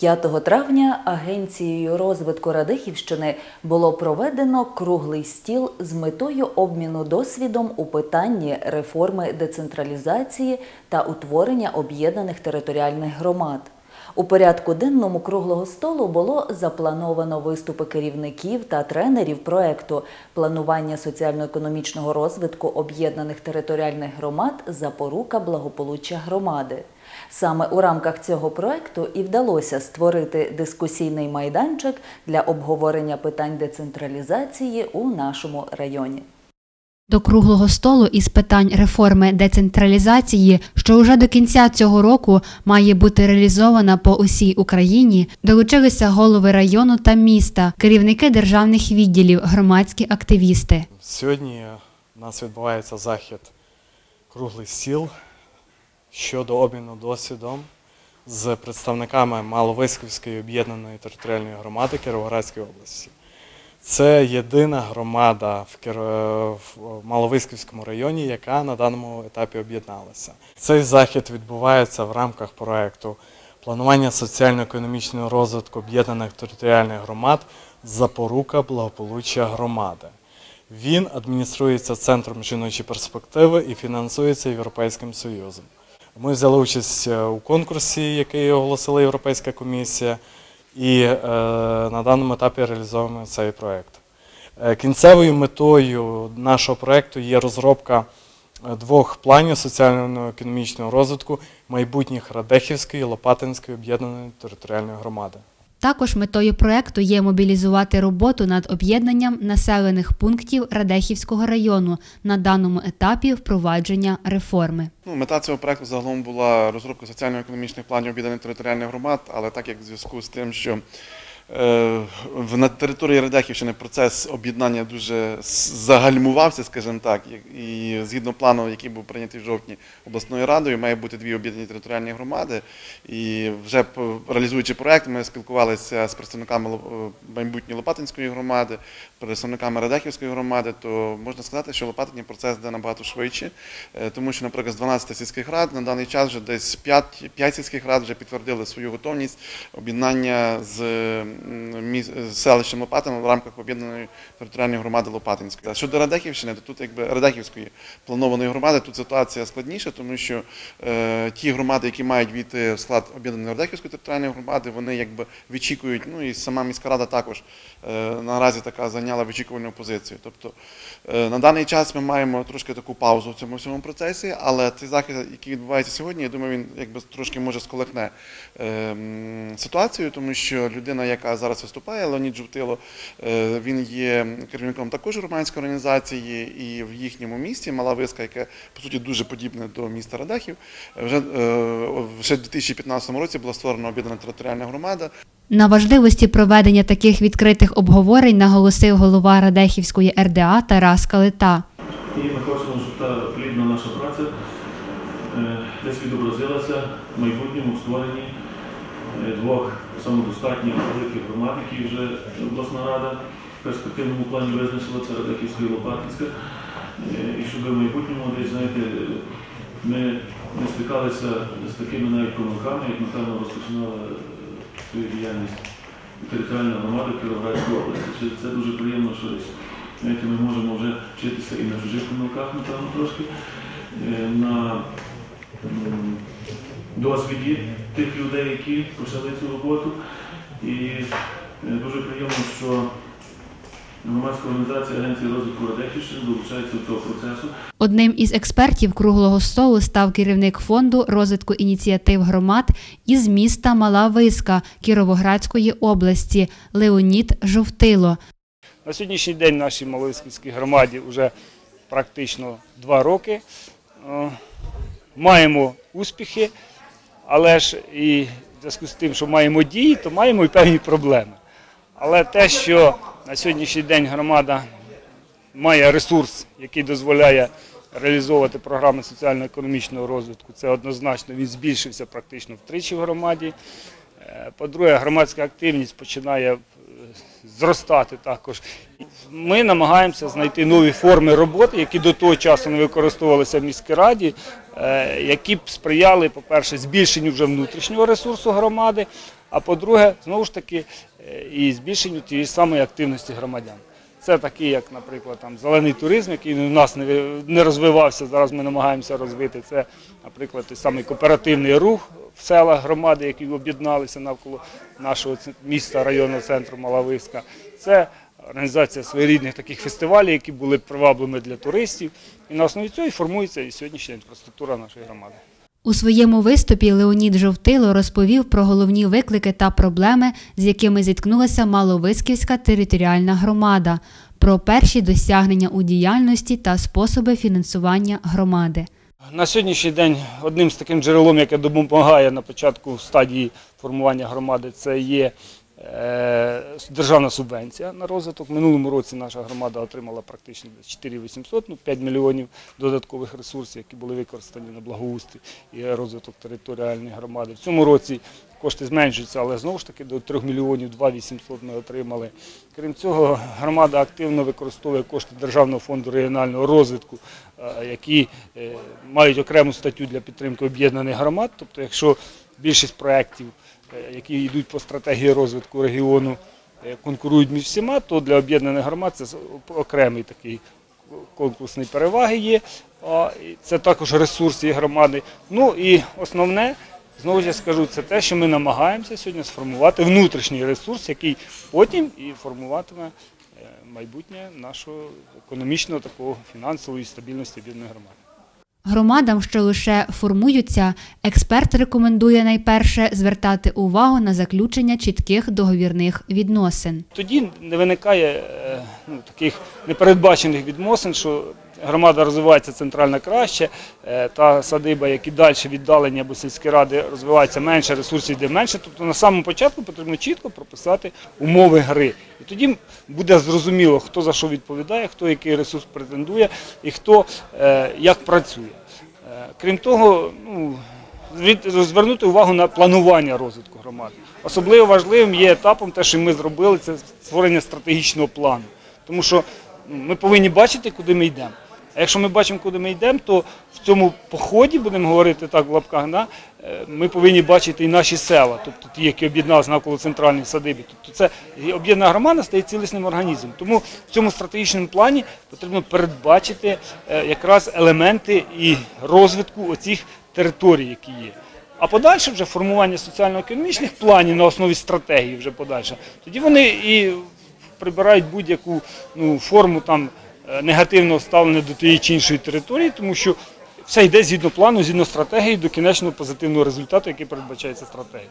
5 травня Агенцією розвитку Радихівщини було проведено круглий стіл з метою обміну досвідом у питанні реформи децентралізації та утворення об'єднаних територіальних громад. У порядку денному круглого столу було заплановано виступи керівників та тренерів проекту планування соціально-економічного розвитку об'єднаних територіальних громад запорука благополуччя громади. Саме у рамках цього проекту і вдалося створити дискусійний майданчик для обговорення питань децентралізації у нашому районі. До круглого столу із питань реформи децентралізації, що уже до кінця цього року має бути реалізована по усій Україні, долучилися голови району та міста, керівники державних відділів, громадські активісти. Сьогодні у нас відбувається захід круглий стіл щодо обміну досвідом з представниками Маловиськівської об'єднаної територіальної громади Кіровоградської області. Це єдина громада в, Кір... в Маловиськівському районі, яка на даному етапі об'єдналася. Цей захід відбувається в рамках проекту планування соціально-економічного розвитку об'єднаних територіальних громад запорука благополуччя громади. Він адмініструється Центром жіночої перспективи і фінансується Європейським Союзом. Ми взяли участь у конкурсі, який оголосила Європейська комісія, і е, на даному етапі реалізовуємо цей проєкт. Е, кінцевою метою нашого проєкту є розробка е, двох планів соціально-економічного розвитку майбутніх Радехівської і Лопатинської об'єднаної територіальної громади. Також метою проекту є мобілізувати роботу над об'єднанням населених пунктів Радехівського району на даному етапі впровадження реформи. Ну, мета цього проекту загалом була розробка соціально-економічних планів об'єднаних територіальних громад, але так як в зв'язку з тим, що на території Радехівщини процес об'єднання дуже загальмувався, скажімо так, і згідно плану, який був прийнятий в жовтні обласною радою, має бути дві об'єднані територіальні громади. І вже реалізуючи проект, ми спілкувалися з представниками е, майбутньої Лопатинської громади, представниками Радехівської громади, то можна сказати, що Лопатині процес йде набагато швидше, Е, тому що, наприклад, з 12 сільських рад на даний час вже десь 5, 5 сільських рад вже підтвердили свою готовність об'єднання з селищем Лопатин в рамках об'єднаної територіальної громади Лопатинської. Щодо Радехівщини, то тут якби Радехівської планованої громади, тут ситуація складніша, тому що е, ті громади, які мають війти в склад об'єднаної Радехівської територіальної громади, вони якби відчікують, ну і сама міська рада також е, наразі така зайняла вичікувальну позицію. Тобто е, на даний час ми маємо трошки таку паузу в цьому всьому процесі, але цей захід, який відбувається сьогодні, я думаю, він якби трошки може сколихне е, ситуацію, тому що людина, яка зараз виступає, Леонід Жовтило, е, він є керівником також громадської організації, і в їхньому місті Мала Виска, яке по суті дуже подібне до міста Радехів, вже, е, вже в 2015 році була створена об'єднана територіальна громада. На важливості проведення таких відкритих обговорень наголосив голова Радехівської РДА Тарас Калита. І ми хочемо, щоб та плідна наша праця е, десь відобразилася в майбутньому створенні е, двох самодостатніх великих громад, які вже обласна рада в перспективному плані визначила, це Радиківська і Лопатинська. Е, І щоб в майбутньому десь, знаєте, ми не стикалися з такими навіть помилками, як, напевно, розпочинала свою діяльність територіальна громада Кіровоградської області. Це, дуже приємно, що знаєте, ми можемо вже вчитися і на чужих помилках, напевно, трошки, е, на досвіді тих людей, які почали цю роботу. І е, дуже приємно, що громадська організація Агенції розвитку Радехівщини долучається до цього процесу. Одним із експертів круглого столу став керівник фонду розвитку ініціатив громад із міста Мала Виска Кіровоградської області Леонід Жовтило. На сьогоднішній день нашій Малоївській громаді вже практично два роки. Е, Маємо успіхи, але ж і в зв'язку з тим, що маємо дії, то маємо і певні проблеми. Але те, що на сьогоднішній день громада має ресурс, який дозволяє реалізовувати програми соціально-економічного розвитку, це однозначно він збільшився практично втричі в громаді. Е, По-друге, громадська активність починає зростати також. Ми намагаємося знайти нові форми роботи, які до того часу не використовувалися в міській раді, е, які б сприяли, по-перше, збільшенню вже внутрішнього ресурсу громади, а по-друге, знову ж таки, е, і збільшенню тієї самої активності громадян. Це такі, як, наприклад, там зелений туризм, який у нас не розвивався. Зараз ми намагаємося розвити. Це, наприклад, той самий кооперативний рух в селах громади, які об'єдналися навколо нашого міста, районного центру Малависька. Це організація своєрідних таких фестивалів, які були привабливими для туристів. І на основі цього і формується і сьогоднішня інфраструктура нашої громади. У своєму виступі Леонід Жовтило розповів про головні виклики та проблеми, з якими зіткнулася Маловисківська територіальна громада, про перші досягнення у діяльності та способи фінансування громади. На сьогоднішній день одним з таким джерелом, яке допомагає на початку стадії формування громади, це є е, державна субвенція на розвиток. Минулому році наша громада отримала практично 4800, ну 5 мільйонів додаткових ресурсів, які були використані на благоустрій і розвиток територіальної громади. В цьому році кошти зменшуються, але знову ж таки до 3 мільйонів 2800 ми отримали. Крім цього, громада активно використовує кошти Державного фонду регіонального розвитку, е, які е, мають окрему статтю для підтримки об'єднаних громад. Тобто, якщо більшість проєктів, е, які йдуть по стратегії розвитку регіону, конкурують між всіма, то для об'єднаних громад це окремий такий конкурсний переваги є. Це також ресурс цієї громади. Ну і основне, знову ж я скажу, це те, що ми намагаємося сьогодні сформувати внутрішній ресурс, який потім і формуватиме е, майбутнє нашого економічного такого фінансової стабільності бідної громади. Громадам, що лише формуються, експерт рекомендує найперше звертати увагу на заключення чітких договірних відносин. Тоді не виникає е, ну, таких непередбачених відносин, що громада розвивається центрально краще, е, та садиба, які далі віддалені або сільські ради розвиваються менше, ресурсів йде менше. Тобто на самому початку потрібно чітко прописати умови гри. І тоді буде зрозуміло, хто за що відповідає, хто який ресурс претендує і хто е, як працює. Е, Крім того, ну, звернути увагу на планування розвитку громади. Особливо важливим є етапом те, що ми зробили, це створення стратегічного плану. Тому що ну, ми повинні бачити, куди ми йдемо. А якщо ми бачимо, куди ми йдемо, то в цьому поході, будемо говорити так в лапках, да, е, ми повинні бачити і наші села, тобто ті, які об'єдналися навколо центральної садиби. Тобто це об'єднана громада стає цілісним організмом. Тому в цьому стратегічному плані потрібно передбачити е, якраз елементи і розвитку оцих територій, які є. А подальше вже формування соціально-економічних планів на основі стратегії вже подальше. Тоді вони і прибирають будь-яку ну, форму там негативного ставлення до тієї чи іншої території, тому що все йде згідно плану, згідно стратегії до кінечного позитивного результату, який передбачається стратегією.